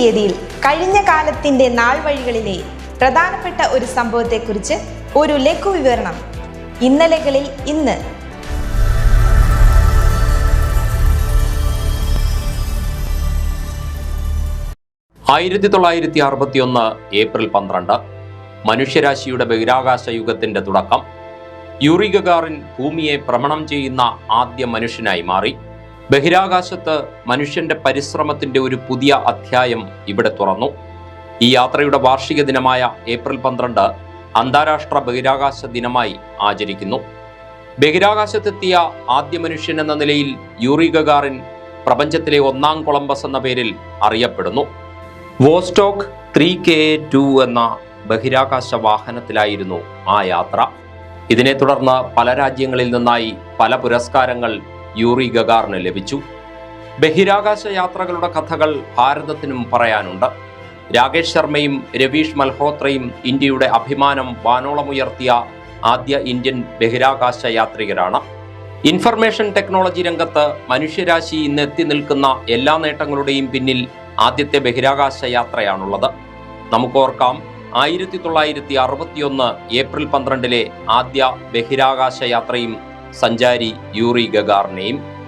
തീയതിയിൽ കഴിഞ്ഞ കാലത്തിന്റെ നാൾ വഴികളിലെ പ്രധാനപ്പെട്ട ഒരു സംഭവത്തെക്കുറിച്ച് ഒരു ലഘു വിവരണം ഇന്നലകളിൽ ഇന്ന്. ആയിരത്തി തൊള്ളായിരത്തി അറുപത്തിയൊന്ന് ഏപ്രിൽ പന്ത്രണ്ട് മനുഷ്യരാശിയുടെ ബഹിരാകാശ യുഗത്തിന്റെ തുടക്കം യൂറി ഗഗാറിൻ ഭൂമിയെ ഭ്രമണം ചെയ്യുന്ന ആദ്യ മനുഷ്യനായി മാറി. ബഹിരാകാശത്ത് മനുഷ്യന്റെ പരിശ്രമത്തിന്റെ ഒരു പുതിയ അധ്യായം ഇവിടെ തുറന്നു. ഈ യാത്രയുടെ വാർഷിക ദിനമായ ഏപ്രിൽ പന്ത്രണ്ട് അന്താരാഷ്ട്ര ബഹിരാകാശ ദിനമായി ആചരിക്കുന്നു. ബഹിരാകാശത്തെത്തിയ ആദ്യ മനുഷ്യൻ എന്ന നിലയിൽ യൂറി ഗഗാറിൻ പ്രപഞ്ചത്തിലെ ഒന്നാം കൊളംബസ് എന്ന പേരിൽ അറിയപ്പെടുന്നു. വോസ്റ്റോക്ക് ത്രീ കെ ടു എന്ന ബഹിരാകാശ വാഹനത്തിലായിരുന്നു ആ യാത്ര. ഇതിനെ തുടർന്ന് പല രാജ്യങ്ങളിൽ നിന്നായി പല പുരസ്കാരങ്ങൾ യൂറി ഗഗാറിന് ലഭിച്ചു. ബഹിരാകാശ യാത്രകളുടെ കഥകൾ ഭാരതത്തിനും പറയാനുണ്ട്. രാകേഷ് ശർമ്മയും രവീഷ് മൽഹോത്രയും ഇന്ത്യയുടെ അഭിമാനം വാനോളമുയർത്തിയ ആദ്യ ഇന്ത്യൻ ബഹിരാകാശ യാത്രികരാണ്. ഇൻഫർമേഷൻ ടെക്നോളജി രംഗത്ത് മനുഷ്യരാശി ഇന്ന് എത്തി നിൽക്കുന്ന എല്ലാ നേട്ടങ്ങളുടെയും പിന്നിൽ ആദ്യത്തെ ബഹിരാകാശ യാത്രയാണുള്ളത്. നമുക്കോർക്കാം ആയിരത്തി തൊള്ളായിരത്തി അറുപത്തിയൊന്ന് ഏപ്രിൽ പന്ത്രണ്ടിലെ ആദ്യ ബഹിരാകാശ യാത്രയും സഞ്ചാരി യൂറി ഗഗാറിനെയും